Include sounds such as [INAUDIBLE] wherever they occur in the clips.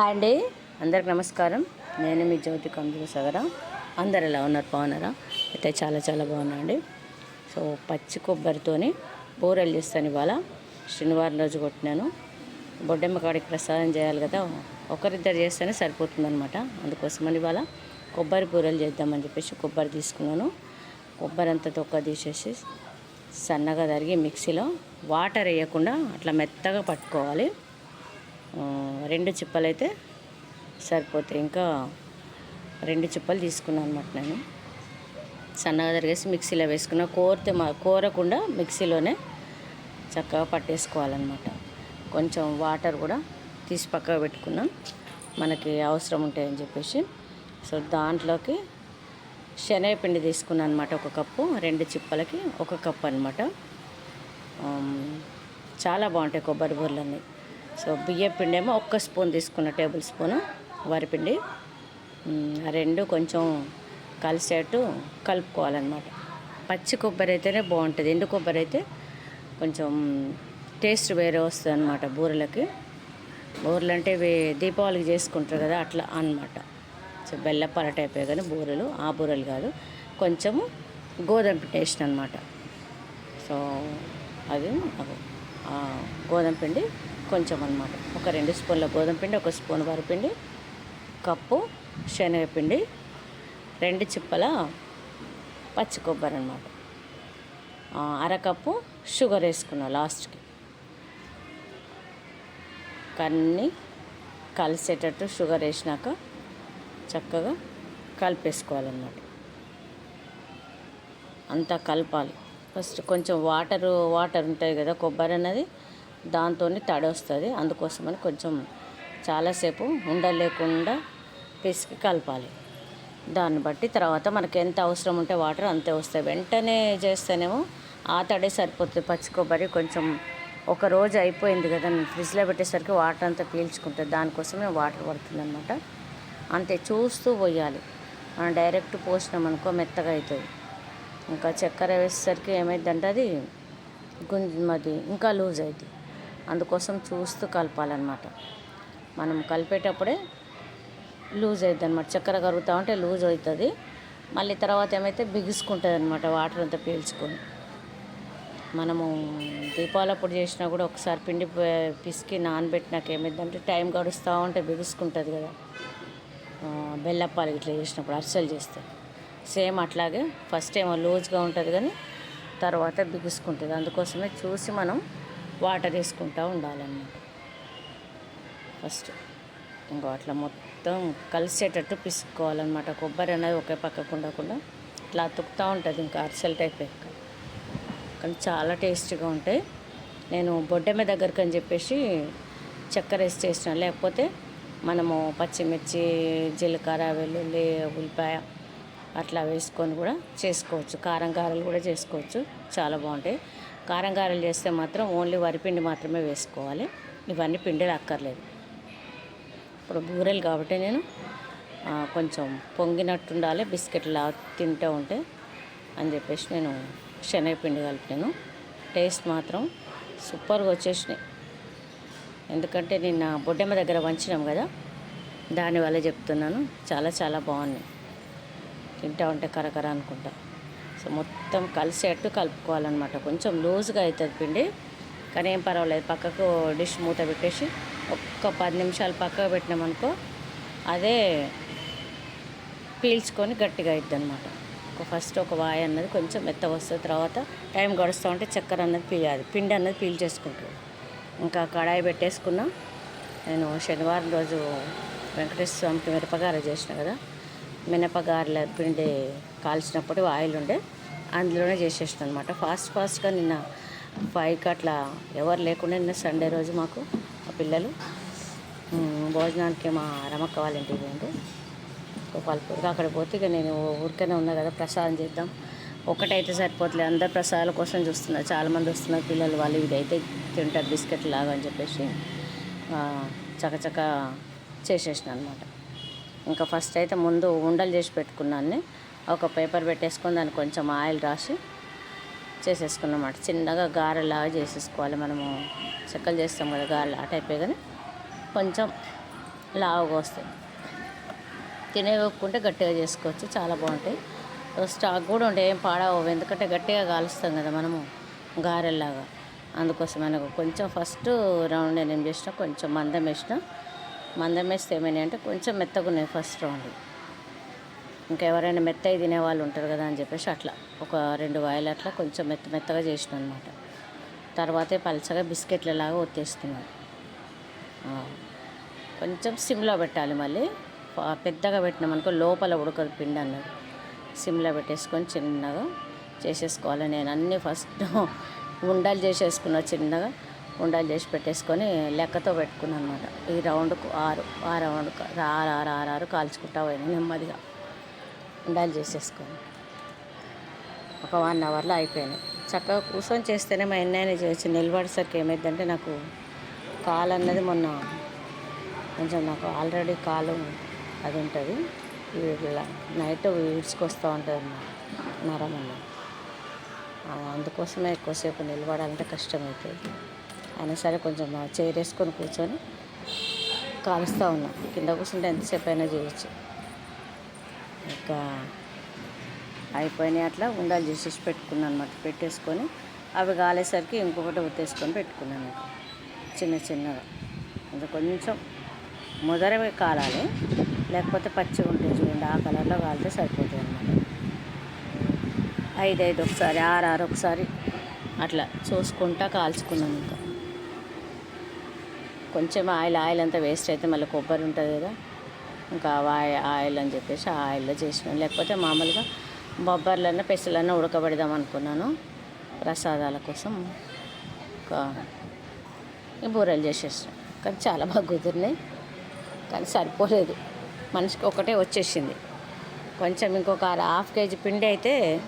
Hi అండి. అందరికి నమస్కారం. నేను మీ జ్యోతి కందుల సగర. అందరు ఎలా ఉన్నారు? బాగున్నారా? అయితే చాలా చాలా బాగున్నాండి. సో పచ్చి కొబ్బరితోని బూరెలు చేస్తాను ఇవాళ. శనివారం రోజు కొట్టినాను. బొడ్డెమ్మ కాడికి ప్రసాదం చేయాలి కదా. ఒకరిద్దరు చేస్తేనే సరిపోతుందనమాట అందుకోసమని ఇవాళ కొబ్బరి బూరెలు చేద్దామని చెప్పేసి కొబ్బరి తీసుకున్నాను. కొబ్బరి అంతా తొక్క తీసేసి సన్నగా తరిగి మిక్సీలో వాటర్ వేయకుండా అట్లా మెత్తగా పట్టుకోవాలి. రెండు చిప్పలు అయితే సరిపోతాయి. ఇంకా రెండు చిప్పలు తీసుకున్నాను అనమాట నేను. సన్నగా తరిగేసి మిక్సీలో వేసుకున్న. కోరితే మా కోరకుండా మిక్సీలోనే చక్కగా పట్టేసుకోవాలన్నమాట. కొంచెం వాటర్ కూడా తీసి పక్కకు పెట్టుకున్నాం. మనకి అవసరం ఉంటాయని చెప్పేసి. సో దాంట్లోకి శనగపిండి తీసుకున్నాను అనమాట ఒక కప్పు. రెండు చిప్పలకి ఒక కప్పు అనమాట చాలా బాగుంటాయి కొబ్బరి బూరలన్నీ సో బియ్యం పిండి ఏమో ఒక్క స్పూన్ తీసుకున్న టేబుల్ స్పూను వరిపిండి ఆ రెండు కొంచెం కలిసేట్టు కలుపుకోవాలన్నమాట. పచ్చి కొబ్బరి అయితేనే బాగుంటుంది ఎండు కొబ్బరి అయితే కొంచెం టేస్ట్ వేరే వస్తుంది అనమాట బూరెలకి. బూరెలు అంటే ఇవి దీపావళికి చేసుకుంటారు కదా అట్లా అన్నమాట. సో బెల్లపాల టైపే కానీ బూరెలు ఆ బూరెలు కాదు కొంచెము గోధుమ పిండి వేసిన అనమాట సో అది గోధుమ పిండి కొంచెం అనమాట ఒక రెండు స్పూన్ల గోధుమ పిండి ఒక స్పూన్ వరిపిండి కప్పు శనగపిండి రెండు చిప్పల పచ్చి కొబ్బరి అనమాట అరకప్పు షుగర్ వేసుకున్నా లాస్ట్కి. కన్నీ కలిసేటట్టు షుగర్ వేసినాక చక్కగా కలిపేసుకోవాలన్నమాట. అంతా కలపాలి. ఫస్ట్ కొంచెం వాటరు వాటర్ ఉంటాయి కదా కొబ్బరి అన్నది దాంతో తడి వస్తుంది అందుకోసమని కొంచెం చాలాసేపు ఉండలేకుండా పిసికి కలపాలి. దాన్ని బట్టి తర్వాత మనకి ఎంత అవసరం ఉంటే వాటర్ అంతే వస్తాయి. వెంటనే చేస్తేనేమో ఆ తడే సరిపోతుంది. పచ్చి కొబ్బరి కొంచెం ఒక రోజు అయిపోయింది కదా నేను ఫ్రిడ్జ్లో పెట్టేసరికి వాటర్ అంతా పీల్చుకుంటుంది దానికోసమే వాటర్ పడుతుంది అనమాట అంతే చూస్తూ పోయాలి. మనం డైరెక్ట్ పోసినాం అనుకో మెత్తగా అవుతుంది ఇంకా చక్కెర వేసేసరికి ఏమైందంటే అది గుంజమది ఇంకా లూజ్ అవుతుంది అందుకోసం చూస్తూ కలపాలన్నమాట. మనం కలిపేటప్పుడే లూజ్ అవుతుంది అనమాట చక్కెర కరుగుతూ ఉంటే లూజ్ అవుతుంది. మళ్ళీ తర్వాత ఏమైతే బిగుసుకుంటుంది అనమాట వాటర్ అంతా పీల్చుకొని. మనము దీపాలప్పుడు చేసినా కూడా ఒకసారి పిండి పిసికి నానబెట్టినాక ఏమైందంటే టైం గడుస్తూ ఉంటే బిగుసుకుంటుంది కదా. బెల్లప్పాలు ఇట్లా చేసినప్పుడు అరిసెలు చేస్తే. సేమ్ అట్లాగే ఫస్ట్ ఏమో లూజ్గా ఉంటుంది కానీ తర్వాత బిగుసుకుంటుంది. అందుకోసమే చూసి మనం వాటర్ వేసుకుంటూ ఉండాలన్నమాట. ఫస్ట్ ఇంకో అట్లా మొత్తం కలిసేటట్టు పిసుకోవాలన్నమాట కొబ్బరి అనేది ఒకే పక్కకు ఉండకుండా ఇట్లా అతుకుతూ ఉంటుంది ఇంకా అరిసెల్ టైప్ ఎక్క. కానీ చాలా టేస్టీగా ఉంటాయి. నేను బొడ్డెమ్మ దగ్గరికి అని చెప్పేసి చక్కెర వేసి చేసిన. లేకపోతే మనము పచ్చిమిర్చి జీలకర్ర వెల్లుల్లి ఉల్లిపాయ అట్లా వేసుకొని కూడా చేసుకోవచ్చు. కారం కారాలు కూడా చేసుకోవచ్చు. చాలా బాగుంటాయి. కారం గారెలు చేస్తే మాత్రం ఓన్లీ వరిపిండి మాత్రమే వేసుకోవాలి. ఇవన్నీ పిండిలు అక్కర్లేదు. ఇప్పుడు బూరెలు కాబట్టి నేను కొంచెం పొంగినట్టు ఉండాలి బిస్కెట్లా తింటూ ఉంటే అని చెప్పేసి నేను శనగపిండి కలిపాను. టేస్ట్ మాత్రం సూపర్గా వచ్చేసినాయి. ఎందుకంటే నిన్న బొడ్డెమ్మ దగ్గర వంచినాం కదా దానివల్ల చెప్తున్నాను. చాలా చాలా బాగున్నాయి. తింటా ఉంటే కరకర అనుకుంటా. సో మొత్తం కలిసేట్టు కలుపుకోవాలన్నమాట. కొంచెం లూజ్గా అవుతుంది పిండి కానీ ఏం పర్వాలేదు. పక్కకు డిష్ మూత పెట్టేసి ఒక్క పది నిమిషాలు పక్కకు పెట్టినామనుకో అదే పీల్చుకొని గట్టిగా అవుతుంది అనమాట ఒక ఫస్ట్ ఒక వాయి అన్నది కొంచెం మెత్త వస్తుంది తర్వాత టైం గడుస్తూ ఉంటే చక్కెర అన్నది పీయాలి. పిండి అన్నది పీల్చేసుకుంటుంది ఇంకా కడాయి పెట్టేసుకున్నా. నేను శనివారం రోజు వెంకటేశ్వర స్వామికి మిరపగార చేసిన కదా మినపగారల పిండి కాల్చినప్పుడు ఆయిల్ ఉండే అందులోనే చేసేసిన అనమాట ఫాస్ట్ ఫాస్ట్గా నిన్న ఫైవ్కి అట్లా ఎవరు లేకుండా నిన్న సండే రోజు మాకు మా పిల్లలు భోజనానికి మా రమక్క వాళ్ళ ఇంటికి పోయిండు గోపాల్పూర్కి అక్కడ పోతే ఇక నేను ఊరికనే ఉన్నా కదా ప్రసాదం చేద్దాం. ఒకటైతే సరిపోతలే అందరు ప్రసాదాల కోసం చూస్తున్నారు. చాలామంది వస్తున్నారు పిల్లలు వాళ్ళు ఇదైతే తింటారు బిస్కెట్ లాగా అని చెప్పేసి చకచక చేసేసిన అనమాట ఇంకా ఫస్ట్ అయితే ముందు ఉండలు చేసి పెట్టుకున్నాను ఒక పేపర్ పెట్టేసుకొని దాన్ని కొంచెం ఆయిల్ రాసి చేసేసుకున్నమాట. చిన్నగా గారెలాగా చేసేసుకోవాలి మనము. చెక్కలు చేస్తాం కదా గారెలు ఆ టైపే కానీ కొంచెం లావుగా వస్తాయి. తినేకుంటే గట్టిగా చేసుకోవచ్చు చాలా బాగుంటాయి. స్టాక్ కూడా ఉంటాయి ఏం పాడవు ఎందుకంటే గట్టిగా కాలుస్తాం కదా మనము గారెల్లాగా. అందుకోసం మనకు కొంచెం ఫస్ట్ రౌండ్ నేను ఏం చేసిన కొంచెం మందం వేసిన. మందం వేస్తే ఏమైనా అంటే కొంచెం మెత్తగా ఉన్నాయి ఫస్ట్ రౌండ్. ఇంకా ఎవరైనా మెత్తయి తినే వాళ్ళు ఉంటారు కదా అని చెప్పేసి అట్లా ఒక రెండు వాయిలు అట్లా కొంచెం మెత్త మెత్తగా చేసిన అనమాట తర్వాతే పలచగా బిస్కెట్లలాగా ఒత్తేస్తున్నాను కొంచెం సిమ్లో పెట్టాలి మళ్ళీ. పెద్దగా పెట్టినామనుకో లోపల ఉడకదు పిండి అన్నది. సిమ్లో పెట్టేసుకొని చిన్నగా చేసేసుకోవాలి. నేను అన్నీ ఫస్ట్ [LAUGHS] ఉండలు చేసేసుకున్న చిన్నగా ఉండాలు చేసి పెట్టేసుకొని లెక్కతో పెట్టుకున్నాను అనమాట ఈ రౌండ్కు ఆరు ఆ రౌండ్కు ఆరు ఆరు ఆరు ఆరు కాల్చుకుంటా పోయినా నెమ్మదిగా. ఉండాలి చేసేసుకొని ఒక వన్ అవర్లో అయిపోయినాయి చక్కగా కూర్చొని చేస్తేనే మా ఎన్నైనా చేయొచ్చు నిలబడేసరికి ఏమైందంటే నాకు కాలు అన్నది మొన్న కొంచెం నాకు ఆల్రెడీ కాలు అది ఉంటుంది. ఇలా నైట్ ఈడ్చుకొస్తూ ఉంటుంది అన్నమాట నరం అన్నది. అందుకోసమే ఎక్కువసేపు నిలబడాలంటే కష్టమవుతుంది అయినా సరే కొంచెం చైర్ వేసుకొని కూర్చొని కాలుస్తూ ఉన్నా. కింద కూర్చుంటే ఎంతసేపు అయినా చేయొచ్చు. ఇంకా అయిపోయినాయి అట్లా ఉండాలి చేసేసి పెట్టుకున్నాను అనమాట పెట్టేసుకొని అవి కాలేసరికి ఇంకొకటి ఉత్తేసుకొని పెట్టుకున్నాను చిన్న చిన్నగా. అది కొంచెం ముదరవి కాలాలి. లేకపోతే పచ్చి ఉంటుంది చూడండి. ఆ కలర్లో కాలితే సరిపోతుంది అనమాట ఐదు ఐదు ఒకసారి ఆరు ఆరు ఒకసారి అట్లా చూసుకుంటా కాల్చుకున్నాను ఇంకా. కొంచెం ఆయిల్ ఆయిల్ అంతా వేస్ట్ అయితే మళ్ళీ కొబ్బరి ఉంటుంది కదా. ఇంకా ఆయిల్ ఆయిల్ అని చెప్పేసి ఆ ఆయిల్లో చేసినాను లేకపోతే మామూలుగా బొబ్బర్లన్నా పెసలన్నా ఉడకబెడదాం అనుకున్నాను. ప్రసాదాల కోసం ఒక ఈ బూరెలు చేసేసాను. కానీ చాలా బాగా కుదిరినాయి. కానీ సరిపోలేదు. మనిషికి ఒకటే వచ్చేసింది. కొంచెం ఇంకొక హాఫ్ కేజీ పిండి అయితే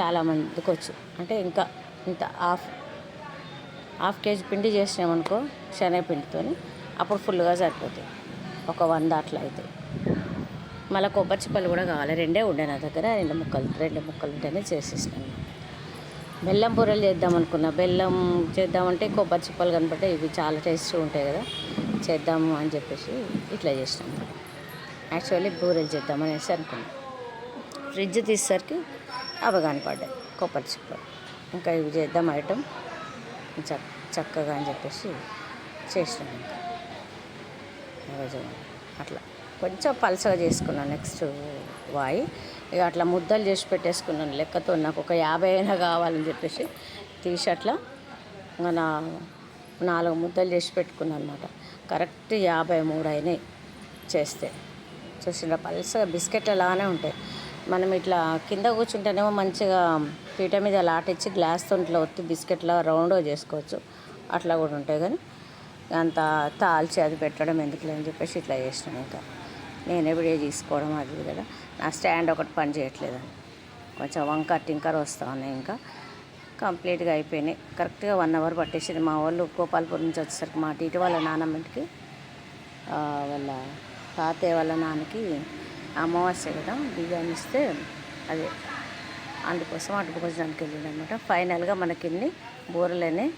చాలా మందికి వచ్చు. అంటే ఇంకా ఇంత హాఫ్ హాఫ్ కేజీ పిండి చేసినామనుకో శనగపిండితో అప్పుడు ఫుల్గా సరిపోతాయి. ఒక వంద అట్లా అయితే మళ్ళీ కొబ్బరి చిప్పలు కూడా కావాలి. రెండే ఉండే నా దగ్గర. రెండు ముక్కలు రెండు ముక్కలు ఉంటేనే చేసేసినాను బెల్లం బూరెలు చేద్దాం అనుకున్నా. బెల్లం చేద్దామంటే కొబ్బరి చిప్పలు కనపడితే ఇవి చాలా టేస్ట్ ఉంటాయి కదా. చేద్దాము అని చెప్పేసి ఇట్లా చేసినాను యాక్చువల్లీ బూరెలు చేద్దామనేసి అనుకున్నాను ఫ్రిడ్జ్ తీసేసరికి అవి కనపడ్డాయి కొబ్బరి చిప్పలు. ఇంకా ఇవి చేద్దాం ఐటమ్. చక్కగా అని చెప్పేసి చేసినాను ఇంకా ఈరోజు అట్లా. కొంచెం పలసగా చేసుకున్నాను నెక్స్ట్ వాయి. ఇక అట్లా ముద్దలు చేసి పెట్టేసుకున్నాను. లెక్కతో నాకు ఒక యాభై అయినా కావాలని చెప్పేసి తీసి అట్లా నా నాలుగు ముద్దలు చేసి పెట్టుకున్నాను అనమాట కరెక్ట్ యాభై మూడు అయినాయి చేస్తే. చూసిన పల్సగా బిస్కెట్లు అలానే ఉంటాయి. మనం ఇట్లా కింద కూర్చుంటేనేమో మంచిగా పీట మీద లాటిచ్చి గ్లాస్తో ఇట్లా ఒత్తి బిస్కెట్లా రౌండ్గా చేసుకోవచ్చు. అట్లా కూడా ఉంటాయి కానీ అంత తాల్చి అది పెట్టడం ఎందుకులే అని చెప్పేసి ఇట్లా చేసినాను ఇంకా. నేను వీడియో తీసుకోవడం అది కదా. నా స్టాండ్ ఒకటి పని చేయట్లేదని. కొంచెం వంకర్ టింకర్ వస్తా ఉన్నాయి ఇంకా. కంప్లీట్గా అయిపోయినాయి. కరెక్ట్గా వన్ అవర్ పట్టేసింది. మా వాళ్ళు గోపాల్పూర్ నుంచి వచ్చేసరికి మా టీటి వాళ్ళ నాన్నమ్మకి ఆ, వాళ్ళ తాతయ్య వాళ్ళ నాన్నకి అమావాస్య కదా. బిర్యానీ ఇస్తే అదే. అందుకోసం అటు భోజనానికి వెళ్ళిందనమాట ఫైనల్గా మనకి ఇన్ని బూరెలనే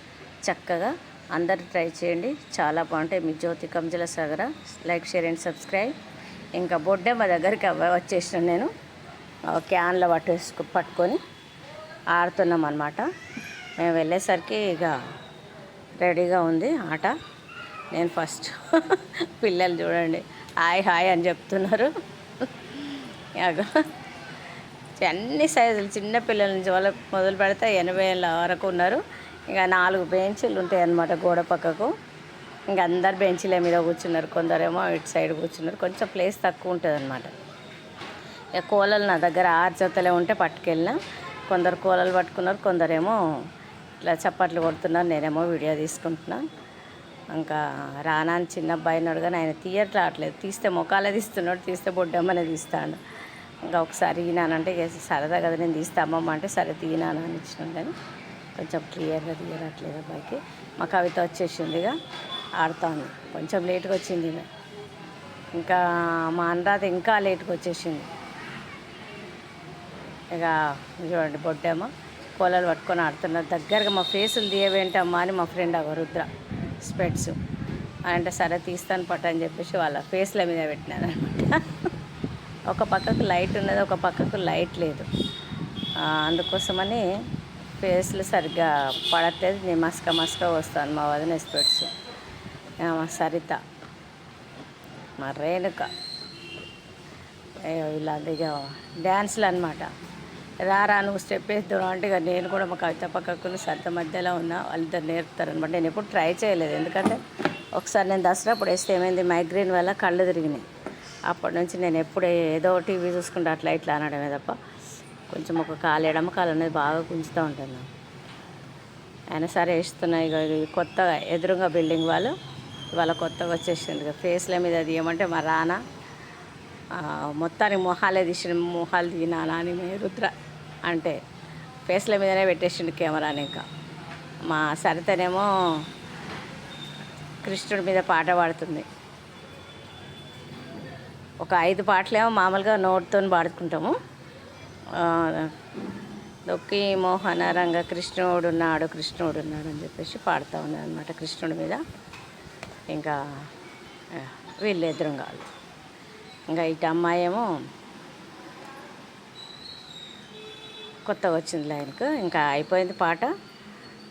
చక్కగా అందరు ట్రై చేయండి. చాలా బాగుంటాయి. మీ జ్యోతి కంజల సాగర. Like share and subscribe. ఇంకా బొడ్డే మా దగ్గరికి అవ్వ వచ్చేసిన నేను. క్యాన్లో పట్టేసుకు పట్టుకొని ఆడుతున్నాం అనమాట మేము వెళ్ళేసరికి ఇక రెడీగా ఉంది ఆట. నేను ఫస్ట్ [LAUGHS] పిల్లలు చూడండి. హాయ్ హాయ్ అని చెప్తున్నారు. అన్ని సైజులు చిన్న పిల్లల నుంచి వాళ్ళకి మొదలు పెడితే ఎనభై ఏళ్ళ వరకు ఉన్నారు. ఇంకా నాలుగు బెంచీలు ఉంటాయి అన్నమాట గోడ పక్కకు. ఇంకా అందరు బెంచీల మీద కూర్చున్నారు. కొందరేమో ఇటు సైడ్ కూర్చున్నారు. కొంచెం ప్లేస్ తక్కువ ఉంటుంది అనమాట ఇక కోలలు నా దగ్గర ఆరు జతలే ఉంటే పట్టుకెళ్ళిన. కొందరు కోలలు పట్టుకున్నారు కొందరేమో ఇట్లా చప్పట్లు కొడుతున్నారు. నేనేమో వీడియో తీసుకుంటున్నా. ఇంకా రానా అని చిన్న అబ్బాయి ఉన్నాడు కానీ ఆయన తీయట్లు రావట్లేదు. తీస్తే మొఖాలే తీస్తున్నాడు తీస్తే బొడ్డమ్మనే తీస్తాడు. ఇంకా ఒకసారి ఈనానంటే సరదా కదా నేను తీస్తా అమ్మమ్మ అంటే సరే తీయనాను అని ఇచ్చినాను కానీ. కొంచెం క్లియర్గా తీయరట్లేదు అబ్బాయికి మా కవిత వచ్చేసింది ఇక ఆడుతాను. కొంచెం లేట్గా వచ్చింది ఇంకా మా అనురాధ ఇంకా లేట్గా వచ్చేసింది. ఇక చూడండి బొడ్డేమో కోలలు పట్టుకొని ఆడుతున్నారు దగ్గరగా మా ఫేసులు తీయవేంటమ్మా అని మా ఫ్రెండ్ అగ రుద్ర స్పెట్స్. అంటే సరే తీస్తాను పట్ట అని చెప్పేసి వాళ్ళ ఫేస్ల మీద పెట్టినాను అనమాట. ఒక పక్కకు లైట్ ఉన్నది ఒక పక్కకు లైట్ లేదు. అందుకోసమని ఫేస్లు సరిగ్గా పడట్లేదు నేను మస్క మస్క వస్తాను మా వదిన స్పెట్స్ మా సరిత మా రేణుక. ఏ ఇక డ్యాన్స్లు అనమాట రారా నువ్వు స్టెప్ వేద్దాం అంటే ఇక నేను కూడా మా కవిత పక్కకులు సరిత మధ్యలో ఉన్నా వాళ్ళిద్దరు నేర్పుతారనమాట నేను ఎప్పుడు ట్రై చేయలేదు. ఎందుకంటే ఒకసారి నేను దసరా అప్పుడు వేస్తే ఏమైంది మైగ్రేన్ వల్ల కళ్ళు తిరిగినాయి. అప్పటి నుంచి నేను ఎప్పుడు ఏదో టీవీ చూసుకుంటే అట్లా ఇట్లా అనడమే తప్ప కొంచెం ఒక కాలు ఎడమ కాలు అనేది బాగా గుంజుతూ ఉంటుంది అయినా సరే వేస్తున్నాయి ఇక కొత్తగా ఎదురుగా బిల్డింగ్ వాళ్ళు ఇవాళ కొత్తగా వచ్చేసింది ఇక. ఫేస్ల మీద తీయమంటే మా రానా మొత్తానికి మొహాలే తీసిన మొహాలు తీనా అని రుద్ర అంటే ఫేస్ల మీదనే పెట్టేసిండు కెమెరాని ఇంకా. మా సరితనేమో కృష్ణుడి మీద పాట పాడుతుంది. ఒక ఐదు పాటలేమో మామూలుగా నోట్తో పాడుకుంటాము. దొక్కి మోహన రంగ కృష్ణుడు ఉన్నాడు కృష్ణుడు ఉన్నాడు అని చెప్పేసి పాడుతూ ఉన్నారు అనమాట కృష్ణుడి మీద. ఇంకా ఆ, వీళ్ళు ఇంకా ఇటు అమ్మాయి ఏమో కొత్తగా వచ్చింది లైన్కు. ఇంకా అయిపోయింది పాట.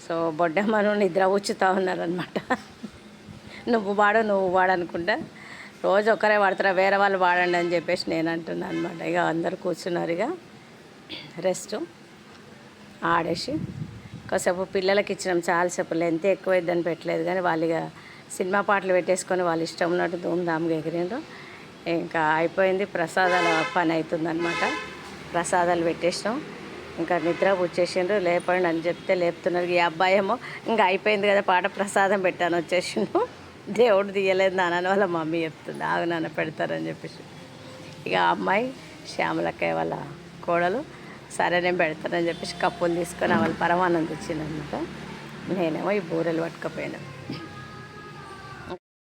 సో బొడ్డమ్మను నిద్ర ఉచ్చుతూ ఉన్నారనమాట నువ్వు వాడు నువ్వు పాడనుకుంటా రోజు ఒక్కరే వాడతారా వేరే వాళ్ళు వాడండి అని చెప్పేసి నేను అంటున్నాను అనమాట ఇక అందరు కూర్చున్నారు ఇక. రెస్ట్ ఆడేసి కాసేపు పిల్లలకి ఇచ్చినాం చాలాసేపు లెంత్ ఎక్కువైద్దని పెట్టలేదు కానీ వాళ్ళు ఇక సినిమా పాటలు పెట్టేసుకొని వాళ్ళు ఇష్టం ఉన్నట్టు ధూమ్ధామ్గా ఎగిరిండ్రు. ఇంకా అయిపోయింది ప్రసాదాల పని అవుతుందన్నమాట ప్రసాదాలు పెట్టేసినాం. ఇంకా నిద్ర వచ్చేసిండ్రు లేపండి అని చెప్తే లేపుతున్నారు. ఈ అబ్బాయి ఏమో ఇంకా అయిపోయింది కదా పాట ప్రసాదం పెట్టాను వచ్చేసిండు. దేవుడు తీయలేదు నాన్న వాళ్ళ మమ్మీ చెప్తుంది ఆగు నాన్న పెడతారని చెప్పేసి. ఇక ఆ అమ్మాయి శ్యామలక్కయ్య వాళ్ళ కోడలు. సరే నేను పెడతానని చెప్పేసి కప్పులు తీసుకొని వాళ్ళ పరమానందం ఇచ్చిందనమాట నేనేమో ఈ బూరెలు పట్టుకపోయాను.